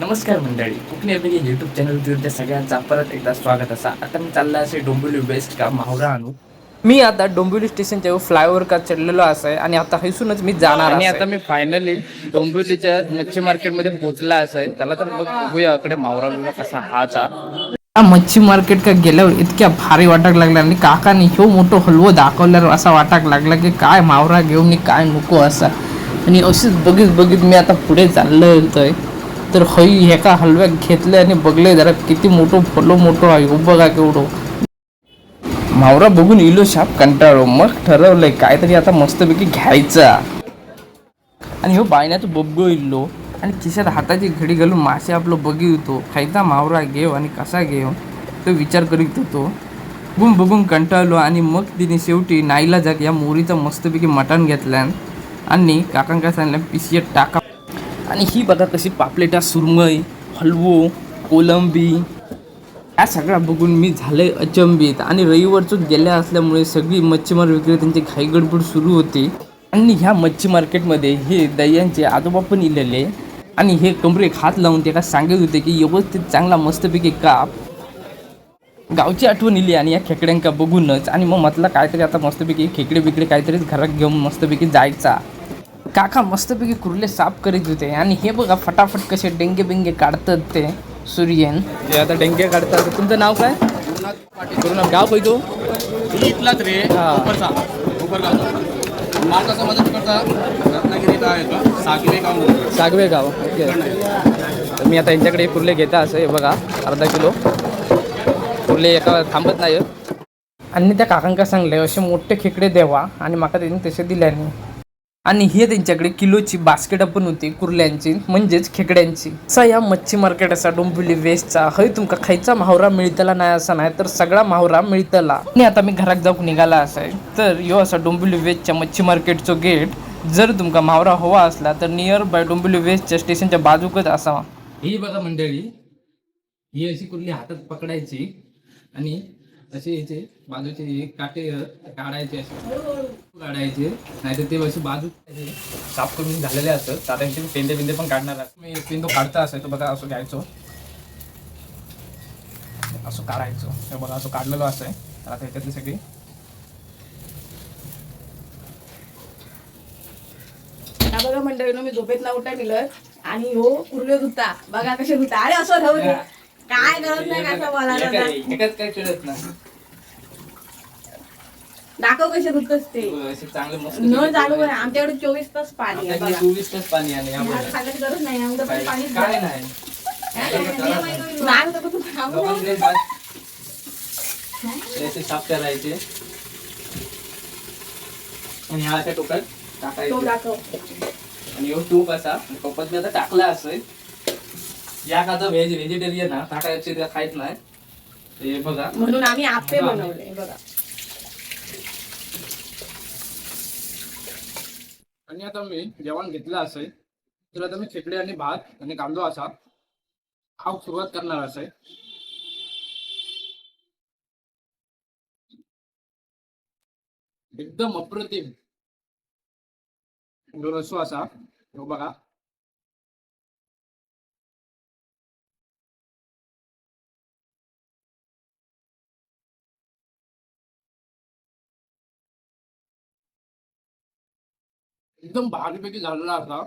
नमस्कार मंडळी. Konkani AB YouTube channel तुमच्या सगळ्यांचा परत एकदा स्वागत असा. आता मी चालला असे डोंबिवली वेस्ट का माहुरा आणू. मी आता डोंबिवली स्टेशनच्या फ्लायओव्हर का चढलेलो आहे आणि आता हैसूनच मी जाणार आणि. आता मी फायनली डोंबिवलीच्या मच्छी मार्केटमध्ये पोहोचला असेल त्याला तर बघ बघूया इकडे माहुरा बिवरा कसा हाचा या मच्छी मार्केट का गेल्यावर इतक्या भारी वाटाक लागला आणि काकाने ह्यो मोठो हलवो दाखवल्यावर असा वाटाक लागला की काय मावरा घेऊन काय नको असा. आणि अशीच बघित बघित मी आता पुढे चाललो होतोय तर हई ह्याका हलव्याक घेतले आणि बघले जरा किती मोठो फलो मोठो आहे. बघा केवढो. मावरा बघून इलो शाप कंटाळो मग ठरवलंय काहीतरी आता मस्तपैकी घ्यायचा. आणि हो बायण्याचं बबगो इल्लो. आणि खिशात हाताची घडी घालून मासे आपलं बघी होतो खायचा मावरा घेव आणि कसा घेव? तो विचार करीत होतो. बघून बघून कंटाळलो आणि मग तिने शेवटी नाईला जाग या मोरीचा मस्तपैकी मटण घेतल्यान आणि काकांका सांगल्या पिशीत टाका. आणि ही बघा कशी पापलेटा सुरमई हलवो कोलंबी या सगळ्या बघून मी झाले अचंबित. आणि रविवारचं गेल्या असल्यामुळे सगळी मच्छीमार विक्रेत्यांची घाईगडबड सुरू होती. आणि ह्या मच्छी मार्केटमध्ये हे दह्यांचे आजोबा पण इलेले. आणि हे कमरे हात लावून त्याला सांगत होते की व्यवस्थित चांगला मस्तपैकी काप. गावची आठवण इली आणि या खेकड्यांका बघूनच. आणि मग म्हटलं काहीतरी आता मस्तपैकी खेकडे बिकडे काहीतरीच घरात घेऊन मस्तपैकी जायचा. काका मस्तपैकी कुर्ले साफ करीत होते. आणि हे बघा फटाफट कसे डेंगे बिंगे काढतात ते सूर्यन. ते आता डेंगे काढतात. तुमचं नाव काय? गाव पैतो इथलाच रे. हा. उपरचा रत्नागिरीला येतो सागवे गाव. सागवे गाव ओके. तर मी आता यांच्याकडे कुर्ले घेता असं हे बघा. अर्धा किलो. कुर्ले एका थांबत नाही. आणि त्या काकांका सांगले असे मोठे खेकडे द्यावा आणि माका त्यांनी तसे दिल्याने. आणि हे त्यांच्याकडे किलोची बास्केट पण होती कुर्ल्यांची म्हणजेच खेकड्यांची. असा या मच्छी मार्केट असा डोंबिवली वेस्टचा हय तुमका खायचा मावरा मिळतला नाही असा नाही तर सगळा माहोरा मिळतला. आणि आता मी घरात जाऊन निघाला असाय तर यो असा डोंबिवली वेस्टच्या मच्छी मार्केटचो गेट जर तुमका माहोरा हवा असला तर नियर बाय डोंबिवली वेस्टच्या स्टेशनच्या बाजूकच असावा. ही बघा मंडळी ही अशी कुर्ली हातात पकडायची आणि असे याचे बाजूचे हे काटे काढायचे असे. काढायचे नाहीतर ते अशी बाजू साफ करून झालेले असतात. आता यांचे पेंदे बिंदे पण काढणार आहे मी पेंदो काढता असायचो बघा असं घ्यायचो. असं काढायचो. हे बघा असं काढलेलं असं आहे. आता ह्याच्यातली सगळी. बघा मंडळी मी झोपेत ना उठा निघलं आणि हो कुर्ले धुता बघा कसे धुता अरे असं राहू काय गरज नाही काय बोलायला. एकाच काय नाही. दाखव कसे धुतच ते असे चांगले मस्त न चालू आहे. आमच्याकडे चोवीस तास पाणी आहे बघा. चोवीस तास पाणी ह्याला सांगायची गरज नाही. पण काय भात. याचे साफ करायचे. आणि ह्या अशा टोकात तो टाकायचे दाखव. आणि ह्यो तूप असा. टोपात मी आता टाकला असेल या का व्हेज व्हेजिटेरियन ना टाकायचे ते खायत नाही. ते बघा. म्हणून आम्ही आपे बनवले बघा. आणि आता मी जेवण घेतलं असेल तर आता मी खेकडे आणि भात आणि कांदो असा खाऊ सुरुवात करणार असेल. एकदम अप्रतिम. रसो असा. हो बघा. एकदम भारीपैकी झालेला असा